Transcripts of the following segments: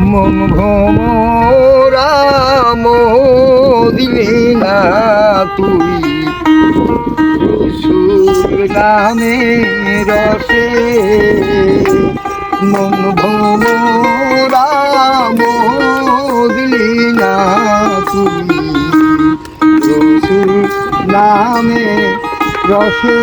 মন ভমরা দিলি না তুই। রসুল নামে রসে মন ভমরা দিলি না তুই। রসুল নামে রসে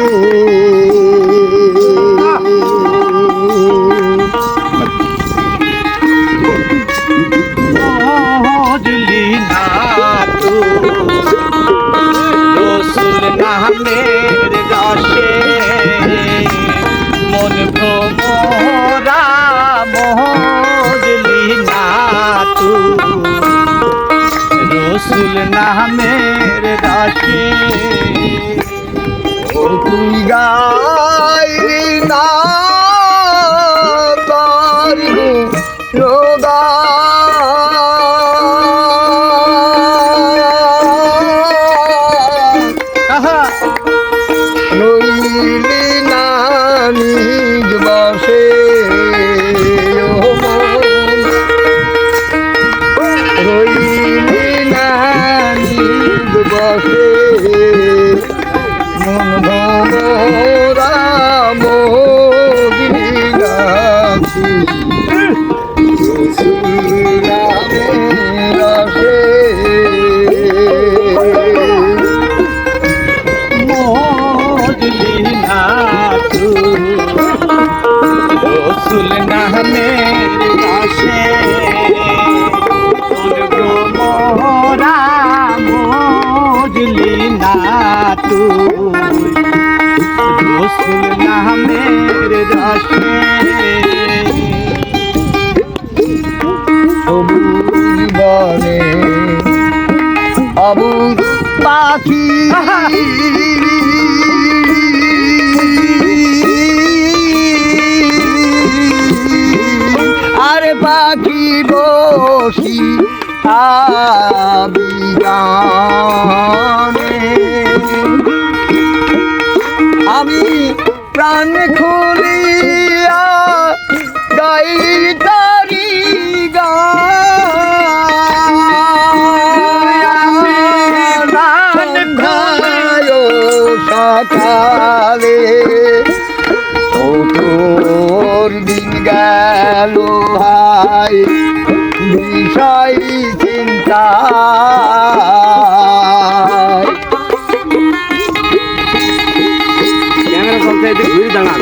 পাখি। আরে পাখি বসি আবিগানে আমি প্রাণ গেল হাই বিষয় চিন্তা। ক্যামেরা সবচাইতে ঘুরে দাঁড়ান।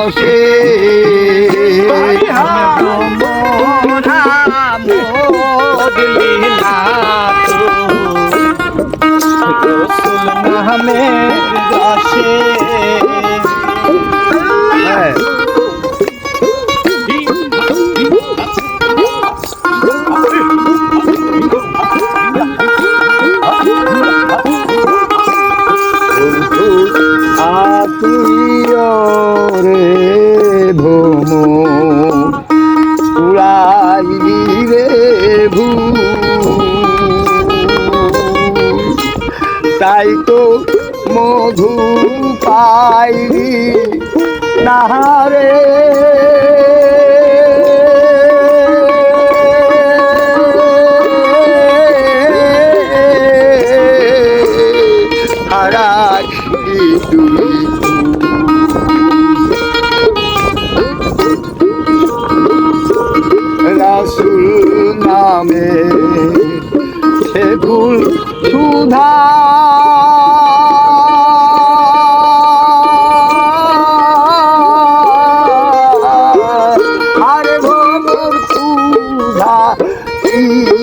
তো রসুল নামের রসে তাই তো মধু পাইলি। নাহারে রাসুল নামে সে ভোর সুধা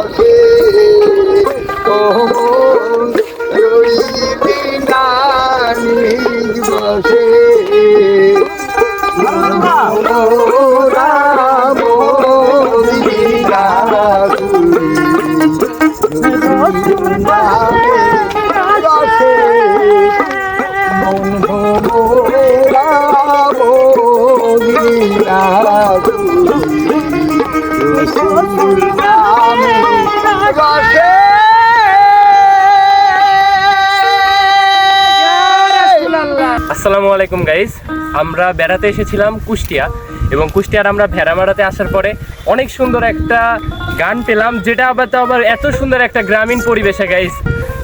Oh. আসসালামু আলাইকুম গাইজ আমরা বেড়াতে এসেছিলাম কুষ্টিয়া এবং কুষ্টিয়ার আমরা ভেড়ামারাতে আসার পরে অনেক সুন্দর একটা গান পেলাম, যেটা আবার তো আবার এত সুন্দর একটা গ্রামীণ পরিবেশে গাইজ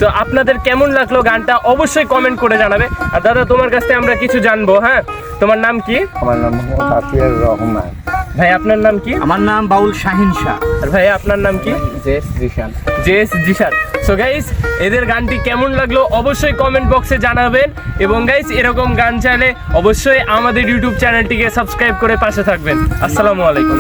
তো আপনাদের কেমন লাগল গানটা অবশ্যই কমেন্ট করে জানাবে। আর দাদা, তোমার কাছ থেকে আমরা কিছু জানব হ্যাঁ? তোমার নাম কি? আমার নাম রহমান। ভাই আপনার নাম কি? আমার নাম বাউল শাহিন শাহ। আর ভাই আপনার নাম কি? জেস জিশান। জেস জিশান। সো গাইস এদের গানটি কেমন লাগল অবশ্যই কমেন্ট বক্সে জানাবেন এবং গাইস এরকম গান চাইলে অবশ্যই আমাদের ইউটিউব চ্যানেলটিকে সাবস্ক্রাইব করে পাশে থাকবেন। আসসালামু আলাইকুম।